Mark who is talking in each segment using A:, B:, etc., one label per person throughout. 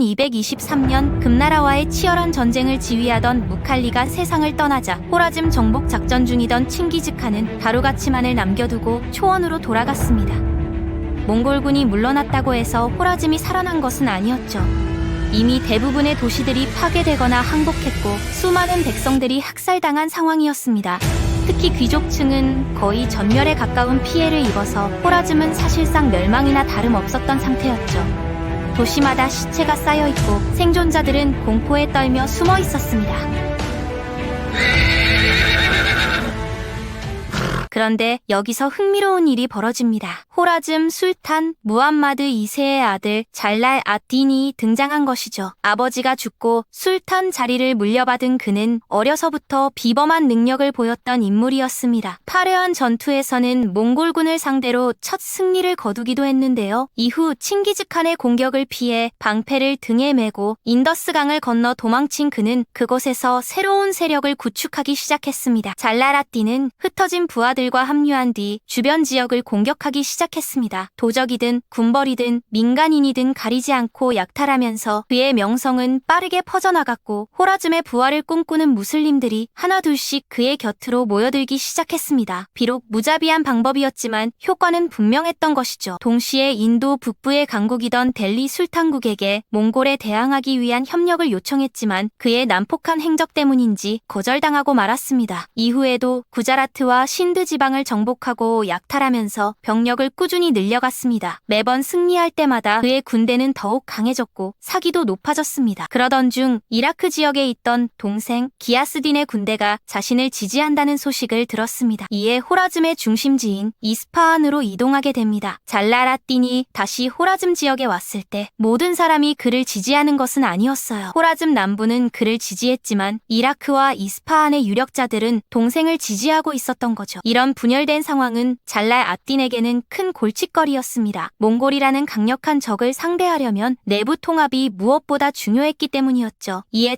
A: 1223년 금나라와의 치열한 전쟁을 지휘하던 무칼리가 세상을 떠나자 호라즘 정복 작전 중이던 칭기즈칸은 가루가치만을 남겨두고 초원으로 돌아갔습니다. 몽골군이 물러났다고 해서 호라즘이 살아난 것은 아니었죠. 이미 대부분의 도시들이 파괴되거나 항복했고 수많은 백성들이 학살당한 상황이었습니다. 특히 귀족층은 거의 전멸에 가까운 피해를 입어서 호라즘은 사실상 멸망이나 다름없었던 상태였죠. 도시마다 시체가 쌓여 있고 생존자들은 공포에 떨며 숨어 있었습니다. 그런데 여기서 흥미로운 일이 벌어집니다. 호라즘 술탄 무함마드 2세의 아들 잘랄 아딘이 등장한 것이죠. 아버지가 죽고 술탄 자리를 물려받은 그는 어려서부터 비범한 능력을 보였던 인물이었습니다. 파레한 전투에서는 몽골군을 상대로 첫 승리를 거두기도 했는데요. 이후 칭기즈칸의 공격을 피해 방패를 등에 메고 인더스강을 건너 도망친 그는 그곳에서 새로운 세력을 구축하기 시작했습니다. 잘라라띠는 흩어진 부하들과 합류한 뒤 주변 지역을 공격하기 시작했습니다. 도적이든 군벌이든 민간인이든 가리지 않고 약탈하면서 그의 명성은 빠르게 퍼져나갔고 호라즘의 부활을 꿈꾸는 무슬림들이 하나둘씩 그의 곁으로 모여들기 시작했습니다. 비록 무자비한 방법이었지만 효과는 분명했던 것이죠. 동시에 인도 북부의 강국이던 델리 술탄국에게 몽골에 대항하기 위한 협력을 요청했지만 그의 난폭한 행적 때문인지 거절당하고 말았습니다. 이후에도 구자라트와 신드 지방을 정복하고 약탈하면서 병력을 꾸준히 늘려갔습니다. 매번 승리할 때마다 그의 군대는 더욱 강해졌고 사기도 높아졌습니다. 그러던 중 이라크 지역에 있던 동생 기아스딘의 군대가 자신을 지지한다는 소식을 들었습니다. 이에 호라즘의 중심지인 이스파한으로 이동하게 됩니다. 잘라라딘이 다시 호라즘 지역에 왔을 때 모든 사람이 그를 지지하는 것은 아니었어요. 호라즘 남부는 그를 지지했지만 이라크와 이스파한의 유력자들은 동생을 지지하고 있었던 거죠. 이런 분열된 상황은 잘랄 아딘에게는 큰 골칫거리였습니다. 몽골이라는 강력한 적을 상대하려면 내부 통합이 무엇보다 중요했기 때문이었죠. 이에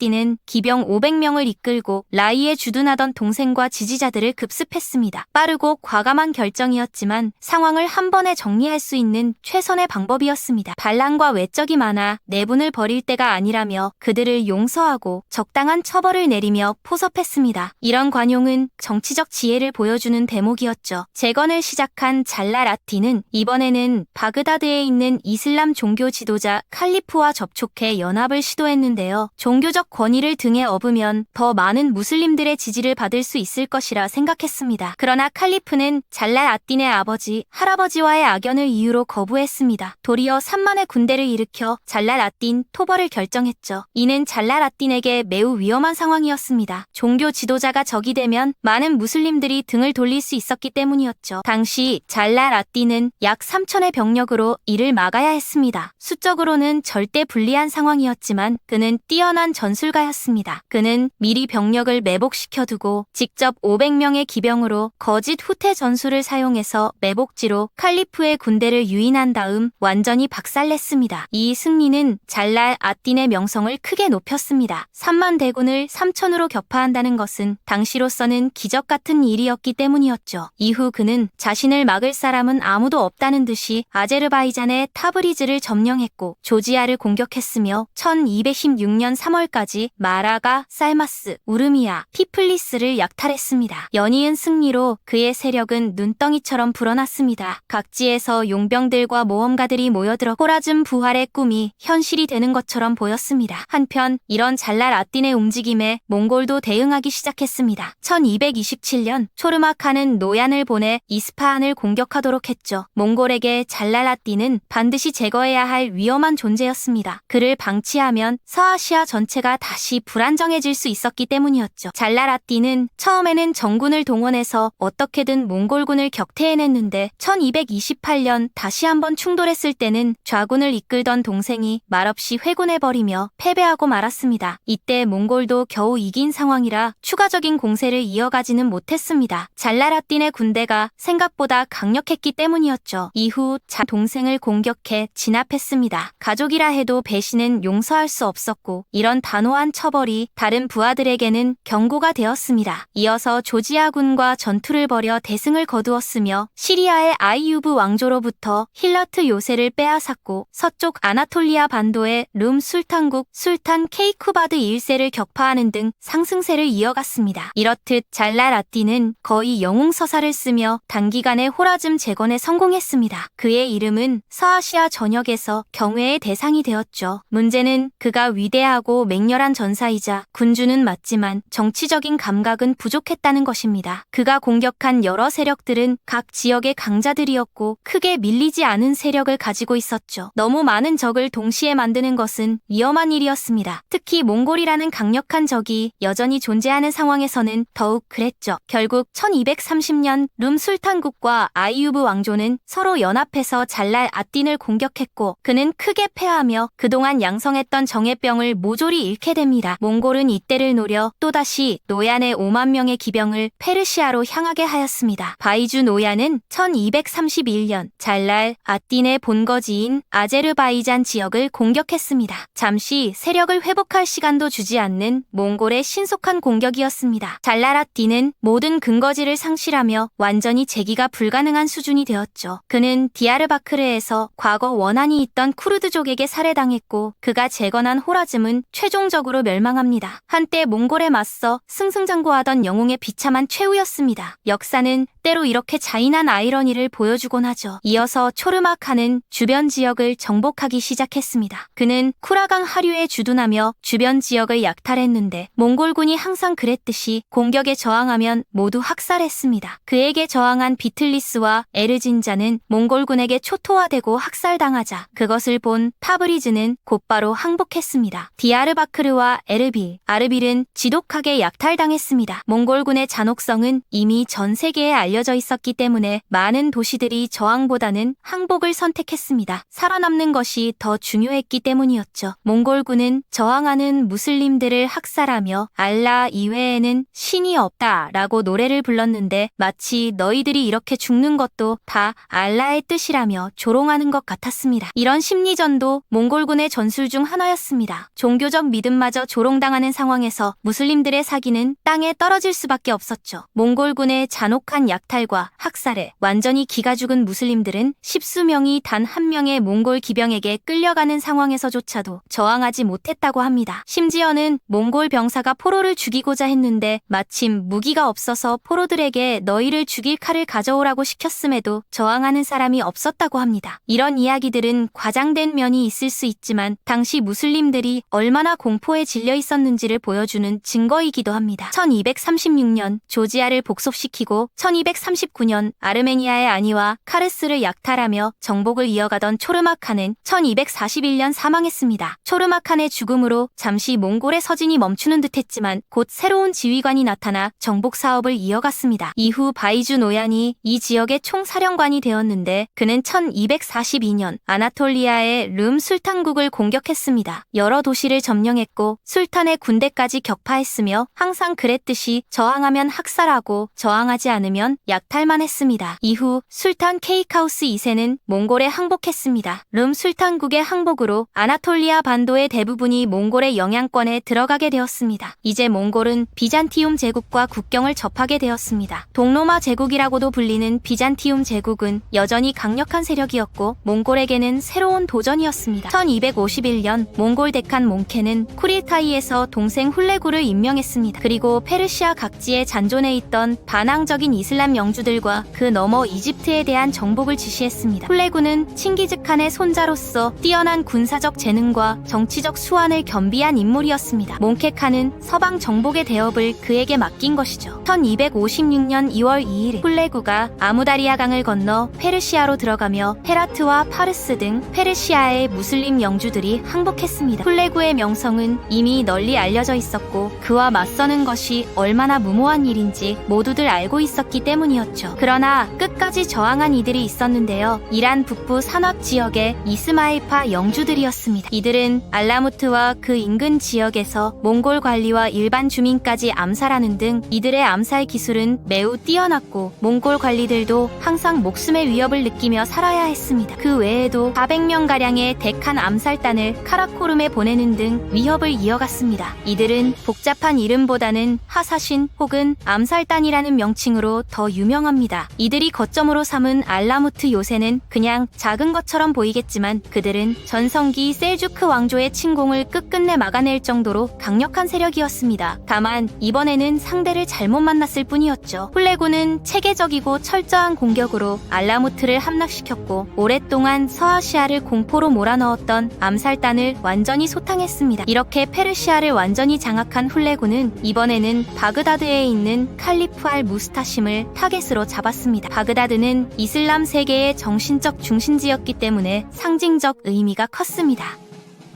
A: 아딘은 기병 500명을 이끌고 라이에 주둔하던 동생과 지지자들을 급습했습니다. 빠르고 과감한 결정이었지만 상황을 한 번에 정리할 수 있는 최선의 방법이었습니다. 반란과 외적이 많아 내분을 버릴 때가 아니라며 그들을 용서하고 적당한 처벌을 내리며 포섭했습니다. 이런 관용은 정치적 지혜를 보여주는 대목이었죠. 재건을 시작한 잘랄 아티는 이번에는 바그다드에 있는 이슬람 종교 지도자 칼리프와 접촉해 연합을 시도했는데요. 종교적 권위를 등에 업으면 더 많은 무슬림들의 지지를 받을 수 있을 것이라 생각했습니다. 그러나 칼리프는 아딘의 아버지, 할아버지와의 악연을 이유로 거부했습니다. 도리어 3만의 군대를 일으켜 아딘 토벌을 결정했죠. 이는 잘랄 아딘에게 매우 위험한 상황이었습니다. 종교 지도자가 적이 되면 많은 무슬림들이 등을 돌릴 수 있었기 때문이었죠. 당시 잘랄 아딘은 약 3천의 병력으로 이를 막아야 했습니다. 수적으로는 절대 불리한 상황이었지만 그는 뛰어난 전술가였습니다. 그는 미리 병력을 매복시켜두고 직접 500명의 기병으로 거짓 후퇴 전술을 사용해서 매복지로 칼리프의 군대를 유인한 다음 완전히 박살냈습니다. 이 승리는 잘랄 아딘의 명성을 크게 높였습니다. 3만 대군을 3천으로 격파한다는 것은 당시로서는 기적 같은 일이었기 때문이었죠. 이후 그는 자신을 막을 사람은 아무도 없다는 듯이 아제르바이잔의 타브리즈를 점령했고 조지아를 공격했으며 1216년 3월까지 마라가, 살마스, 우르미아, 피플리스를 약탈했습니다. 연이은 승리로 그의 세력은 눈덩이처럼 불어났습니다. 각지에서 용병들과 모험가들이 모여들어 호라즘 부활의 꿈이 현실이 되는 것처럼 보였습니다. 한편 이런 잘랄 아딘의 움직임에 몽골도 대응하기 시작했습니다. 1227년 초르마카는 노얀을 보내 이스파한을 공격 하도록 했죠. 몽골에게 잘랄 아딘은 반드시 제거해야 할 위험한 존재였습니다. 그를 방치하면 서아시아 전체가 다시 불안정해질 수 있었기 때문이었죠. 잘랄 아딘은 처음에는 정군을 동원해서 어떻게든 몽골군을 격퇴해냈는데 1228년 다시 한번 충돌했을 때는 좌군을 이끌던 동생이 말없이 회군해버리며 패배하고 말았습니다. 이때 몽골도 겨우 이긴 상황이라 추가적인 공세를 이어가지는 못했습니다. 잘라라딘의 군대가 생각보다 강력 강력했기 때문이었죠. 이후 자 동생을 공격해 진압했습니다. 가족이라 해도 배신은 용서할 수 없었고 이런 단호한 처벌이 다른 부하들에게는 경고가 되었습니다. 이어서 조지아군과 전투를 벌여 대승을 거두었으며 시리아의 아이유브 왕조로부터 힐러트 요새를 빼앗았고 서쪽 아나톨리아 반도의 룸 술탄국 술탄 케이쿠바드 1세를 격파하는 등 상승세를 이어갔습니다. 이렇듯 잘랄 아띠는 거의 영웅서사를 쓰며 단기간에 호라 즘 재건에 성공했습니다. 그의 이름은 서아시아 전역에서 경외의 대상이 되었죠. 문제는 그가 위대하고 맹렬한 전사이자 군주는 맞지만 정치적인 감각은 부족했다는 것입니다. 그가 공격한 여러 세력들은 각 지역의 강자들이었고 크게 밀리지 않은 세력을 가지고 있었죠. 너무 많은 적을 동시에 만드는 것은 위험한 일이었습니다. 특히 몽골이라는 강력한 적이 여전히 존재하는 상황에서는 더욱 그랬죠. 결국 1230년 룸 술탄국과 아이유브 왕조는 서로 연합해서 잘랄 아딘을 공격했고 그는 크게 패하며 그동안 양성했던 정예병을 모조리 잃게 됩니다. 몽골은 이때를 노려 또다시 노얀의 5만 명의 기병을 페르시아로 향하게 하였습니다. 바이주 노얀은 1231년 잘랄 아딘의 본거지인 아제르바이잔 지역을 공격했습니다. 잠시 세력을 회복할 시간도 주지 않는 몽골의 신속한 공격이었습니다. 잘랄 아딘은 모든 근거지를 상실하며 완전히 재기가 불가능한 수준이 되었죠. 그는 디아르바크르에서 과거 원한이 있던 쿠르드족에게 살해당했고 그가 재건한 호라즘은 최종적으로 멸망합니다. 한때 몽골에 맞서 승승장구하던 영웅의 비참한 최후였습니다. 역사는 때로 이렇게 잔인한 아이러니를 보여주곤 하죠. 이어서 초르마카는 주변 지역을 정복하기 시작했습니다. 그는 쿠라강 하류에 주둔하며 주변 지역을 약탈했는데 몽골군이 항상 그랬듯이 공격에 저항하면 모두 학살했습니다. 그에게 저항한 비틀리스와 에르진자는 몽골군에게 초토화되고 학살당하자 그것을 본 타브리즈는 곧바로 항복했습니다. 디아르바크르와 에르빌, 아르빌은 지독하게 약탈당했습니다. 몽골군의 잔혹성은 이미 전 세계에 알려 져 있었기 때문에 많은 도시들이 저항보다는 항복을 선택했습니다. 살아남는 것이 더 중요했기 때문이었죠. 몽골군은 저항하는 무슬림들을 학살하며 알라 이외에는 신이 없다 라고 노래를 불렀는데 마치 너희들이 이렇게 죽는 것도 다 알라의 뜻이라며 조롱하는 것 같았습니다. 이런 심리전도 몽골군의 전술 중 하나였습니다. 종교적 믿음마저 조롱당하는 상황에서 무슬림들의 사기는 땅에 떨어질 수밖에 없었죠. 몽골군의 잔혹한 약 탈과 학살에 완전히 기가 죽은 무슬림들은 십수 명이 단 한 명의 몽골 기병에게 끌려가는 상황에서조차도 저항하지 못했다고 합니다. 심지어는 몽골 병사가 포로를 죽이고자 했는데 마침 무기가 없어서 포로들에게 너희를 죽일 칼을 가져오라고 시켰음에도 저항하는 사람이 없었다고 합니다. 이런 이야기들은 과장된 면이 있을 수 있지만 당시 무슬림들이 얼마나 공포에 질려 있었는지를 보여주는 증거이기도 합니다. 1236년 조지아를 복속시키고 1239년 아르메니아의 아니와 카르스를 약탈하며 정복을 이어가던 초르마칸은 1241년 사망했습니다. 초르마칸의 죽음으로 잠시 몽골의 서진이 멈추는 듯했지만 곧 새로운 지휘관이 나타나 정복 사업을 이어갔습니다. 이후 바이주 노얀이 이 지역의 총사령관이 되었는데 그는 1242년 아나톨리아의 룸 술탄국을 공격했습니다. 여러 도시를 점령했고 술탄의 군대까지 격파했으며 항상 그랬듯이 저항하면 학살하고 저항하지 않으면 약탈만 했습니다. 이후 술탄 케이카우스 2세는 몽골에 항복했습니다. 룸 술탄국의 항복으로 아나톨리아 반도의 대부분이 몽골의 영향권에 들어가게 되었습니다. 이제 몽골은 비잔티움 제국과 국경을 접하게 되었습니다. 동로마 제국이라고도 불리는 비잔티움 제국은 여전히 강력한 세력이었고 몽골에게는 새로운 도전이었습니다. 1251년 몽골 데칸 몽케는 쿠릴타이에서 동생 훌레구를 임명했습니다. 그리고 페르시아 각지에 잔존해 있던 반항적인 이슬람 영주들과 그 너머 이집트에 대한 정복을 지시했습니다. 훌레구는 칭기즈칸의 손자로서 뛰어난 군사적 재능과 정치적 수완을 겸비한 인물이었습니다. 몽케칸은 서방 정복의 대업을 그에게 맡긴 것이죠. 1256년 2월 2일 훌레구가 아무다리아 강을 건너 페르시아로 들어가며 헤라트와 파르스 등 페르시아의 무슬림 영주들이 항복했습니다. 훌레구의 명성은 이미 널리 알려져 있었고 그와 맞서는 것이 얼마나 무모한 일인지 모두들 알고 있었기 때문입니다. 때문이었죠. 그러나 끝까지 저항한 이들이 있었는데요. 이란 북부 산업 지역의 이스마일파 영주들이었습니다. 이들은 알라무트와 그 인근 지역에서 몽골 관리와 일반 주민까지 암살하는 등 이들의 암살 기술은 매우 뛰어났고 몽골 관리들도 항상 목숨의 위협을 느끼며 살아야 했습니다. 그 외에도 400명가량의 데칸 암살단을 카라코름에 보내는 등 위협을 이어갔습니다. 이들은 복잡한 이름보다는 하사신 혹은 암살단이라는 명칭으로 더 유명합니다. 이들이 거점으로 삼은 알라무트 요새는 그냥 작은 것처럼 보이겠지만 그들은 전성기 셀주크 왕조의 침공을 끝끝내 막아낼 정도로 강력한 세력이었습니다. 다만 이번에는 상대를 잘못 만났을 뿐이었죠. 훌레군은 체계적이고 철저한 공격으로 알라무트를 함락시켰고 오랫동안 서아시아를 공포로 몰아넣었던 암살단을 완전히 소탕했습니다. 이렇게 페르시아를 완전히 장악한 훌레군은 이번에는 바그다드에 있는 칼리프 알 무스타심을 타겟으로 잡았습니다. 바그다드는 이슬람 세계의 정신적 중심지였기 때문에 상징적 의미가 컸습니다.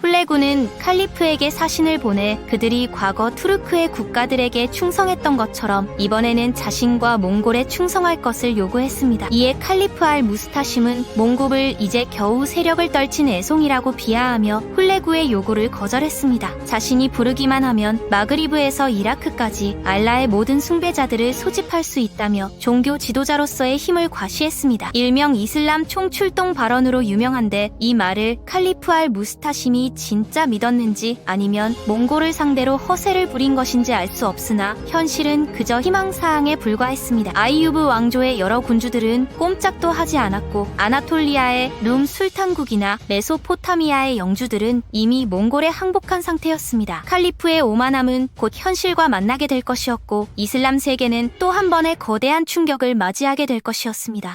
A: 훌레군은 칼리프에게 사신을 보내 그들이 과거 투르크의 국가들에게 충성했던 것처럼 이번에는 자신과 몽골에 충성할 것을 요구했습니다. 이에 칼리프 알 무스타심은 몽골을 이제 겨우 세력을 떨친 애송이라고 비하하며 훌레구의 요구를 거절했습니다. 자신이 부르기만 하면 마그리브에서 이라크까지 알라의 모든 숭배자들을 소집할 수 있다며 종교 지도자로서의 힘을 과시했습니다. 일명 이슬람 총출동 발언으로 유명한데 이 말을 칼리프 알 무스타심이 진짜 믿었는지 아니면 몽골을 상대로 허세를 부린 것인지 알 수 없으나 현실은 그저 희망사항에 불과했습니다. 아이유브 왕조의 여러 군주들은 꼼짝도 하지 않았고 아나톨리아의 룸 술탄국이나 메소포타미아의 영주들은 이미 몽골에 항복한 상태였습니다. 칼리프의 오만함은 곧 현실과 만나게 될 것이었고 이슬람 세계는 또 한 번의 거대한 충격을 맞이하게 될 것이었습니다.